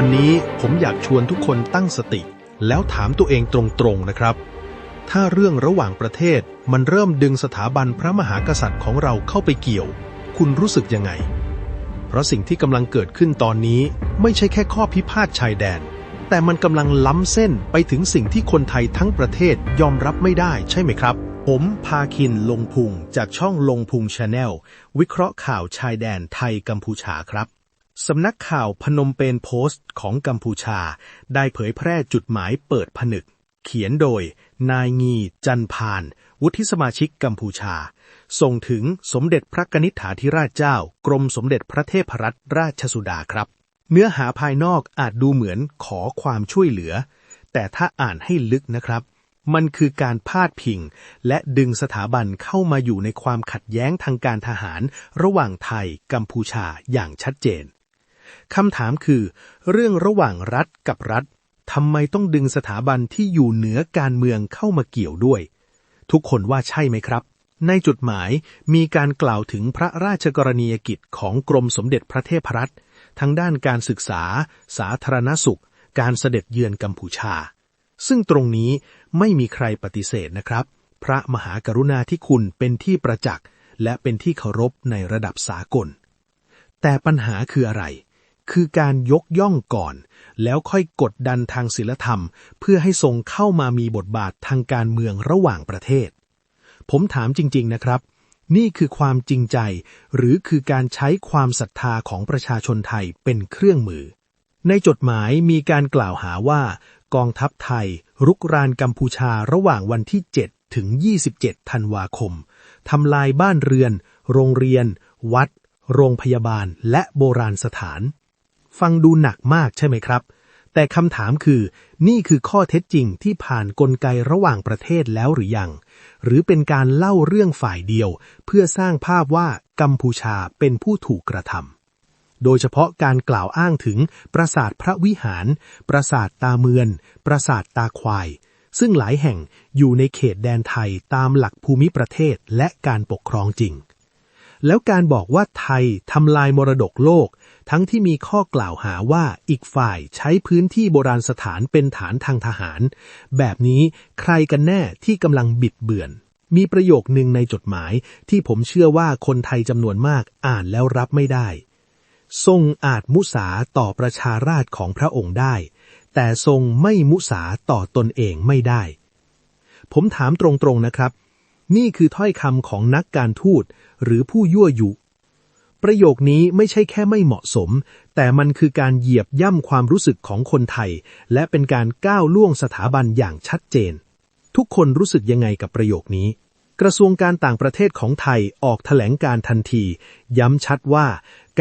วันนี้ผมอยากชวนทุกคนตั้งสติ แล้วถามตัวเองตรงๆนะครับ ถ้าเรื่องระหว่างประเทศมันเริ่มดึงสถาบันพระมหากษัตริย์ของเราเข้าไปเกี่ยว คุณรู้สึกยังไง เพราะสิ่งที่กำลังเกิดขึ้นตอนนี้ไม่ใช่แค่ข้อพิพาทชายแดน แต่มันกำลังล้ำเส้นไปถึงสิ่งที่คนไทยทั้งประเทศยอมรับไม่ได้ใช่ไหมครับผมพาคินลงพุงจากช่องลงพุงชาแนลวิเคราะห์ข่าวชายแดนไทยกัมพูชาครับ สำนักข่าวพนมเปญโพสต์ของกัมพูชา ได้เผยแพร่จุดหมายเปิดผนึก เขียนโดย นายงีจันพาน วุฒิสมาชิกกัมพูชา ส่งถึงสมเด็จพระกนิษฐาธิราชเจ้า กรมสมเด็จพระเทพรัตนราชสุดาครับ เนื้อหาภายนอกอาจดูเหมือนขอความช่วยเหลือ แต่ถ้าอ่านให้ลึกนะครับ มันคือการพาดพิง และดึงสถาบันเข้ามาอยู่ในความขัดแย้งทางการทหาร ระหว่างไทยกัมพูชาอย่างชัดเจน คำถามคือ เรื่องระหว่างรัฐกับรัฐทำไมต้องดึงสถาบันที่อยู่เหนือการเมืองเข้ามาเกี่ยวด้วย ทุกคนว่าใช่ไหมครับ ในจุดหมายมีการกล่าวถึงพระราชกรณียกิจของกรมสมเด็จพระเทพรัตน์ทั้งด้านการศึกษา สาธารณสุข การเสด็จเยือนกัมพูชา ซึ่งตรงนี้ไม่มีใครปฏิเสธนะครับ พระมหากรุณาธิคุณเป็นที่ประจักษ์และเป็นที่เคารพในระดับสากล แต่ปัญหาคืออะไร คือการยกย่องก่อน แล้วค่อยกดดันทางศิลธรรม เพื่อให้ทรงเข้ามามีบทบาททางการเมืองระหว่างประเทศ ผมถามจริง ๆ นะครับ นี่คือความจริงใจ หรือคือการใช้ความศรัทธาของประชาชนไทยเป็นเครื่องมือ ในจดหมายมีการกล่าวหาว่า กองทัพไทย รุกรานกัมพูชาระหว่างวันที่ 7 ถึง 27 ธันวาคมทำลายบ้านเรือน โรงเรียน วัด โรงพยาบาล และโบราณสถาน ฟังดูหนักมากใช่ไหมครับ แต่คำถามคือ นี่คือข้อเท็จจริงที่ผ่านกลไกระหว่างประเทศแล้วหรือยัง หรือเป็นการเล่าเรื่องฝ่ายเดียว เพื่อสร้างภาพว่ากัมพูชาเป็นผู้ถูกกระทำโดยเฉพาะการกล่าวอ้างถึงปราสาทพระวิหาร ปราสาทตาเมือน ปราสาทตาควาย ซึ่งหลายแห่งอยู่ในเขตแดนไทยตามหลักภูมิประเทศและการปกครองจริง แล้วการบอกว่าไทยทำลายมรดกโลก ทั้งที่มีข้อกล่าวหาว่าอีกฝ่ายใช้พื้นที่โบราณสถานเป็นฐานทางทหาร แบบนี้ใครกันแน่ที่กำลังบิดเบือน มีประโยคหนึ่งในจดหมายที่ผมเชื่อว่าคนไทยจำนวนมากอ่านแล้วรับไม่ได้ ทรงอาจมุสาต่อประชาราชของพระองค์ได้ แต่ทรงไม่มุสาต่อตนเองไม่ได้ ผมถามตรงๆนะครับ นี่คือถ้อยคำของนักการทูตหรือผู้ยั่วยุ ประโยคนี้ไม่ใช่แค่ไม่เหมาะสม แต่มันคือการเหยียบย่ำความรู้สึกของคนไทย และเป็นการก้าวล่วงสถาบันอย่างชัดเจน ทุกคนรู้สึกยังไงกับประโยคนี้ กระทรวงการต่างประเทศของไทยออกแถลงการทันที ย้ำชัดว่า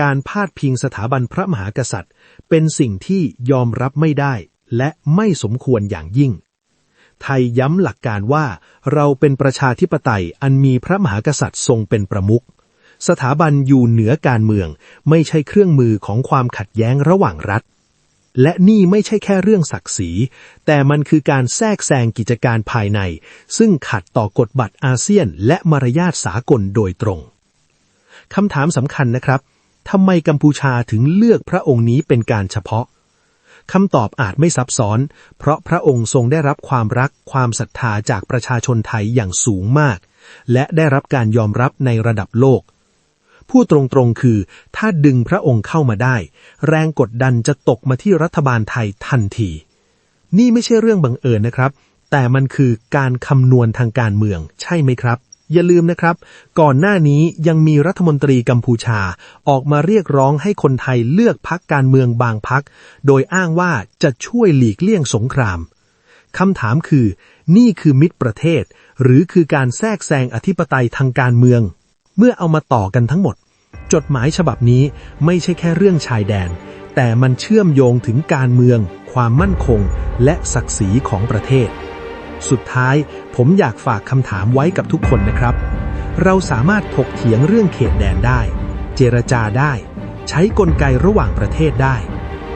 การพาดพิงสถาบันพระมหากษัตริย์ เป็นสิ่งที่ยอมรับไม่ได้ และไม่สมควรอย่างยิ่ง ไทยย้ำหลักการว่า เราเป็นประชาธิปไตยอันมีพระมหากษัตริย์ทรงเป็นประมุขสถาบันอยู่เหนือการเมือง ไม่ใช่เครื่องมือของความขัดแย้งระหว่างรัฐ และนี่ไม่ใช่แค่เรื่องศักดิ์ศรี แต่มันคือการแทรกแซงกิจการภายใน ซึ่งขัดต่อกฎบัตรอาเซียน และมารยาทสากลโดยตรงคำถามสำคัญนะครับทำไมกัมพูชาถึงเลือกพระองค์นี้เป็นการเฉพาะ คำตอบอาจไม่ซับซ้อน เพราะพระองค์ทรงได้รับความรักความศรัทธาจากประชาชนไทยอย่างสูงมาก และได้รับการยอมรับในระดับโลก พูดตรงๆคือ ถ้าดึงพระองค์เข้ามาได้ แรงกดดันจะตกมาที่รัฐบาลไทยทันที นี่ไม่ใช่เรื่องบังเอิญนะครับ แต่มันคือการคำนวณทางการเมือง ใช่ไหมครับ อย่าลืมนะครับ ก่อนหน้านี้ยังมีรัฐมนตรีกัมพูชา ออกมาเรียกร้องให้คนไทยเลือกพักการเมืองบางพัก โดยอ้างว่าจะช่วยหลีกเลี่ยงสงครามคำถามคือ นี่คือมิตรประเทศ หรือคือการแทรกแซงอธิปไตยทางการเมือง เมื่อเอามาต่อกันทั้งหมด จดหมายฉบับนี้ไม่ใช่แค่เรื่องชายแดน แต่มันเชื่อมโยงถึงการเมือง ความมั่นคง และศักดิ์ศรีของประเทศ สุดท้าย ผมอยากฝากคำถามไว้กับทุกคนนะครับ เราสามารถถกเถียงเรื่องเขตแดนได้ เจรจาได้ ใช้กลไกระหว่างประเทศได้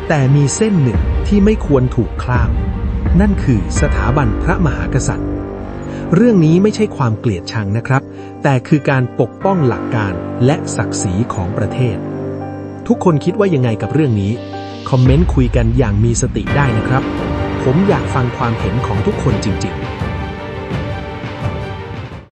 แต่มีเส้นหนึ่งที่ไม่ควรถูกข้าม นั่นคือสถาบันพระมหากษัตริย์ เรื่องนี้ไม่ใช่ความเกลียดชังนะครับ แต่คือการปกป้องหลักการและศักดิ์ศรีของประเทศ ทุกคนคิดว่ายังไงกับเรื่องนี้คคอมเมนต์คุยกันอย่างมีสติได้นะครับ ผมอยากฟังความเห็นของทุกคนจริง ๆ